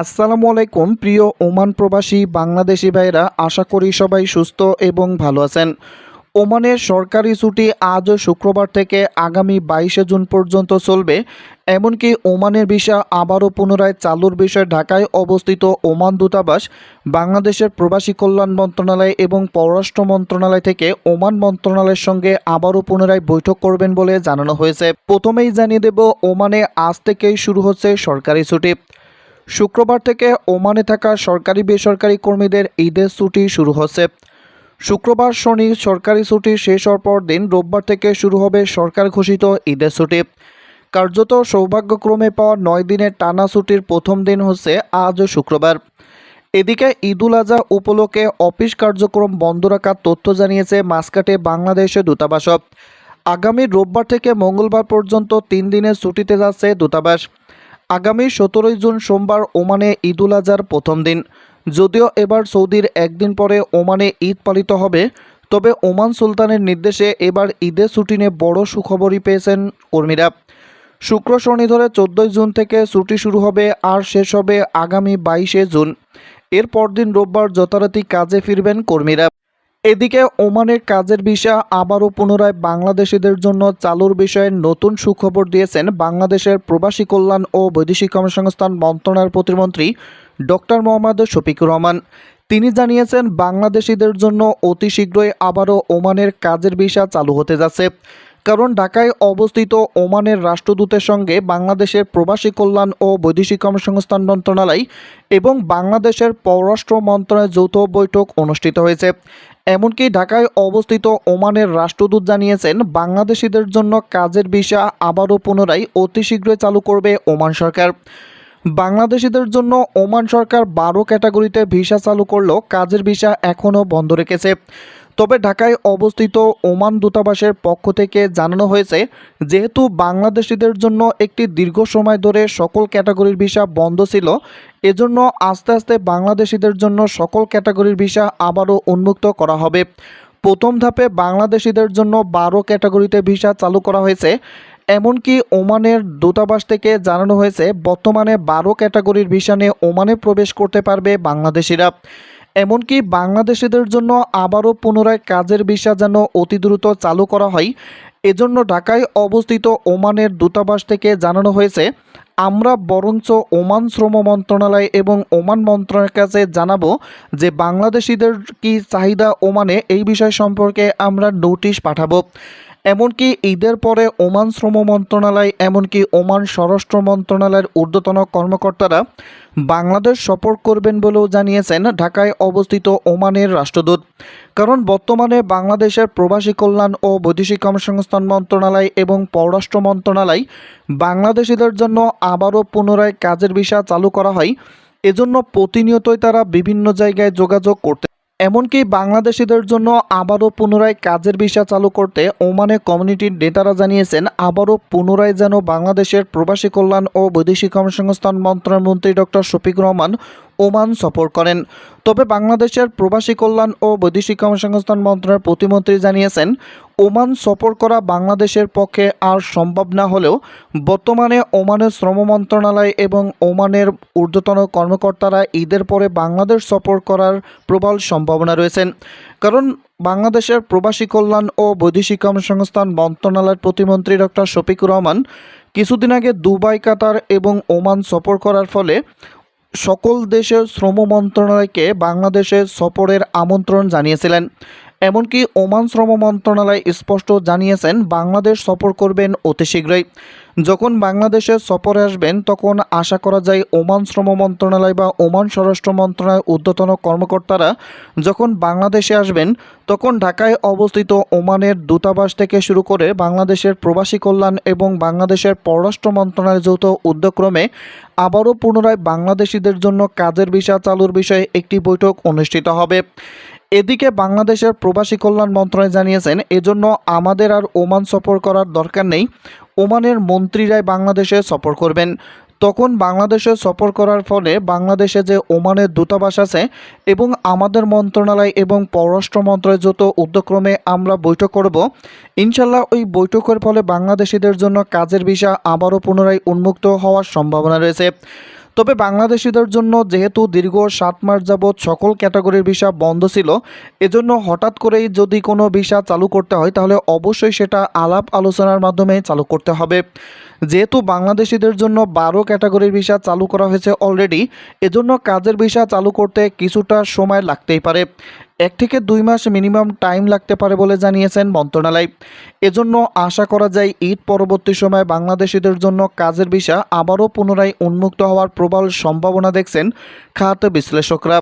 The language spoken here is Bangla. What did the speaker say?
আসসালামু আলাইকুম, প্রিয় ওমান প্রবাসী বাংলাদেশি ভাইরা আশা করি সবাই সুস্থ এবং ভালো আছেন। ওমানের সরকারি ছুটি আজও শুক্রবার থেকে আগামী বাইশে জুন পর্যন্ত চলবে। এমনকি ওমানের ভিসা আবারও পুনরায় চালুর বিষয়ে ঢাকায় অবস্থিত ওমান দূতাবাস, বাংলাদেশের প্রবাসী কল্যাণ মন্ত্রণালয় এবং পররাষ্ট্র মন্ত্রণালয় থেকে ওমান মন্ত্রণালয়ের সঙ্গে আবারও পুনরায় বৈঠক করবেন বলে জানানো হয়েছে। প্রথমেই জানিয়ে দেব, ওমানে আজ থেকেই শুরু হচ্ছে সরকারি ছুটি। শুক্রবার থেকে ওমানে থাকা সরকারি বেসরকারি কর্মীদের ঈদের ছুটি শুরু হচ্ছে। শুক্রবার শনি সরকারি ছুটি শেষ হওয়ার পর দিন রোববার থেকে শুরু হবে সরকার ঘোষিত ঈদের ছুটি। কার্যত সৌভাগ্যক্রমে পাওয়া নয় দিনের টানা ছুটির প্রথম দিন হচ্ছে আজ শুক্রবার। এদিকে ঈদুল আজহা উপলক্ষে অফিস কার্যক্রম বন্ধ রাখার তথ্য জানিয়েছে মাসকাটে বাংলাদেশের দূতাবাস আগামী রোববার থেকে মঙ্গলবার পর্যন্ত তিন দিনের ছুটিতে যাচ্ছে দূতাবাস। আগামী সতেরোই জুন সোমবার ওমানে ঈদুল আজহার প্রথম দিন। যদিও এবার সৌদির একদিন পরে ওমানে ঈদ পালিত হবে, তবে ওমান সুলতানের নির্দেশে এবার ঈদের ছুটি নিয়ে বড় সুখবরই পেয়েছেন কর্মীরা। শুক্র শনি ধরে চোদ্দোই জুন থেকে ছুটি শুরু হবে আর শেষ হবে আগামী বাইশে জুন। এর পরদিন রোববার যথারীতি কাজে ফিরবেন কর্মীরা। এদিকে ওমানের কাজের ভিসা আবারও পুনরায় বাংলাদেশিদের জন্য চালুর বিষয়ে নতুন সুখবর দিয়েছেন বাংলাদেশের প্রবাসী কল্যাণ ও বৈদেশিক কর্মসংস্থান মন্ত্রণালয়ের প্রতিমন্ত্রী ডক্টর মোহাম্মদ শফিকুর রহমান। তিনি জানিয়েছেন, বাংলাদেশিদের জন্য অতি শীঘ্রই আবারও ওমানের কাজের ভিসা চালু হতে যাচ্ছে। কারণ ঢাকায় অবস্থিত ওমানের রাষ্ট্রদূতের সঙ্গে বাংলাদেশের প্রবাসী কল্যাণ ও বৈদেশিক কর্মসংস্থান মন্ত্রণালয় এবং বাংলাদেশের পররাষ্ট্র মন্ত্রণালয়ের যৌথ বৈঠক অনুষ্ঠিত হয়েছে। এমনকি ঢাকায় অবস্থিত ওমানের রাষ্ট্রদূত জানিয়েছেন, বাংলাদেশিদের জন্য কাজের ভিসা আবারও পুনরায় অতি শীঘ্রই চালু করবে ওমান সরকার। বাংলাদেশিদের জন্য ওমান সরকার বারো ক্যাটাগরিতে ভিসা চালু করলেও কাজের ভিসা এখনও বন্ধ রেখেছে। তবে ঢাকায় অবস্থিত ওমান দূতাবাসের পক্ষ থেকে জানানো হয়েছে, যেহেতু বাংলাদেশিদের জন্য একটি দীর্ঘ সময় ধরে সকল ক্যাটাগরির ভিসা বন্ধ ছিল, এজন্য আস্তে আস্তে বাংলাদেশিদের জন্য সকল ক্যাটাগরির ভিসা আবারও উন্মুক্ত করা হবে। প্রথম ধাপে বাংলাদেশিদের জন্য বারো ক্যাটাগরিতে ভিসা চালু করা হয়েছে, এমনকি ওমানের দূতাবাস থেকে জানানো হয়েছে, বর্তমানে বারো ক্যাটাগরির ভিসা নিয়ে ওমানে প্রবেশ করতে পারবে বাংলাদেশিরা। এমনকি বাংলাদেশিদের জন্য আবারও পুনরায় কাজের ভিসা যেন অতি দ্রুত চালু করা হয়, এজন্য ঢাকায় অবস্থিত ওমানের দূতাবাস থেকে জানানো হয়েছে, আমরা বরঞ্চ ওমান শ্রম মন্ত্রণালয় এবং ওমান মন্ত্রণালয়ের কাছে জানাব যে বাংলাদেশিদের কি চাহিদা ওমানে এই বিষয় সম্পর্কে আমরা নোটিশ পাঠাবো। এমনকি ঈদের পরে ওমান শ্রম মন্ত্রণালয় এমনকি ওমান স্বরাষ্ট্র মন্ত্রণালয়ের ঊর্ধ্বতন কর্মকর্তারা বাংলাদেশ সফর করবেন বলেও জানিয়েছেন ঢাকায় অবস্থিত ওমানের রাষ্ট্রদূত। কারণ বর্তমানে বাংলাদেশের প্রবাসী কল্যাণ ও বৈদেশিক কর্মসংস্থান মন্ত্রণালয় এবং পররাষ্ট্র মন্ত্রণালয় বাংলাদেশিদের জন্য আবারও পুনরায় কাজের ভিসা চালু করা হয়। এজন্য প্রতিনিয়তই তারা বিভিন্ন জায়গায় যোগাযোগ করতে এমনকি বাংলাদেশিদের জন্য আবারও পুনরায় কাজের ভিসা চালু করতে ওমানে কমিউনিটির নেতারা জানিয়েছেন, আবারও পুনরায় যেন বাংলাদেশের প্রবাসী কল্যাণ ও বৈদেশিক কর্মসংস্থান মন্ত্রণালয় মন্ত্রী ডক্টর শফিক রহমান ওমান সফর করেন। তবে বাংলাদেশের প্রবাসী কল্যাণ ও বৈদেশিক কর্মসংস্থান মন্ত্রণালয়ের প্রতিমন্ত্রী জানিয়েছেন, ওমান সফর করা বাংলাদেশের পক্ষে আর সম্ভব না হলেও বর্তমানে ওমানের শ্রম মন্ত্রণালয় এবং ওমানের ঊর্ধ্বতন কর্মকর্তারা ঈদের পরে বাংলাদেশ সফর করার প্রবল সম্ভাবনা রয়েছেন কারণ বাংলাদেশের প্রবাসী কল্যাণ ও বৈদেশিক কর্মসংস্থান মন্ত্রণালয়ের প্রতিমন্ত্রী ডক্টর শফিকুর রহমান কিছুদিন আগে দুবাই, কাতার এবং ওমান সফর করার ফলে সকল দেশের শ্রম মন্ত্রণালয়কে বাংলাদেশের সফরের আমন্ত্রণ জানিয়েছিলেন। এমনকি ওমান শ্রম মন্ত্রণালয় স্পষ্ট জানিয়েছেন, বাংলাদেশ সফর করবেন অতি শীঘ্রই। যখন বাংলাদেশে সফরে আসবেন, তখন আশা করা যায় ওমান শ্রম মন্ত্রণালয় বা ওমান স্বরাষ্ট্র মন্ত্রণালয় ঊর্ধ্বতন কর্মকর্তারা যখন বাংলাদেশে আসবেন, তখন ঢাকায় অবস্থিত ওমানের দূতাবাস থেকে শুরু করে বাংলাদেশের প্রবাসী কল্যাণ এবং বাংলাদেশের পররাষ্ট্র মন্ত্রণালয়ের যৌথ উদ্যোগক্রমে আবারও পুনরায় বাংলাদেশিদের জন্য কাজের ভিসা চালুর বিষয়ে একটি বৈঠক অনুষ্ঠিত হবে। এদিকে বাংলাদেশের প্রবাসী কল্যাণ মন্ত্রণালয় জানিয়েছেন, এজন্য আমাদের আর ওমান সফর করার দরকার নেই। ওমানের মন্ত্রীরাই বাংলাদেশে সফর করবেন। তখন বাংলাদেশে সফর করার ফলে বাংলাদেশে যে ওমানের দূতাবাস আছে এবং আমাদের মন্ত্রণালয় এবং পররাষ্ট্র মন্ত্রণালয় যত উদ্যক্রমে আমরা বৈঠক করব, ইনশাল্লাহ ওই বৈঠকের ফলে বাংলাদেশিদের জন্য কাজের বিষয় আবারও পুনরায় উন্মুক্ত হওয়ার সম্ভাবনা রয়েছে। তবে বাংলাদেশিদের জন্য যেহেতু দীর্ঘ সাত মাস যাবৎ সকল ক্যাটাগরির ভিসা বন্ধ ছিল, এজন্য হঠাৎ করেই যদি কোনো ভিসা চালু করতে হয়, তাহলে অবশ্যই সেটা আলাপ আলোচনার মাধ্যমে চালু করতে হবে। যেহেতু বাংলাদেশিদের জন্য বারো ক্যাটাগরির ভিসা চালু করা হয়েছে অলরেডি, এজন্য কাজের ভিসা চালু করতে কিছুটা সময় লাগতেই পারে। এক থেকে দুই মাস মিনিমাম টাইম লাগতে পারে বলে জানিয়েছেন মন্ত্রণালয়। এজন্য আশা করা যায় ঈদ পরবর্তী সময়ে বাংলাদেশিদের জন্য কাজের বিষয় আবারও পুনরায় উন্মুক্ত হওয়ার প্রবল সম্ভাবনা দেখছেন খাত বিশ্লেষকরা।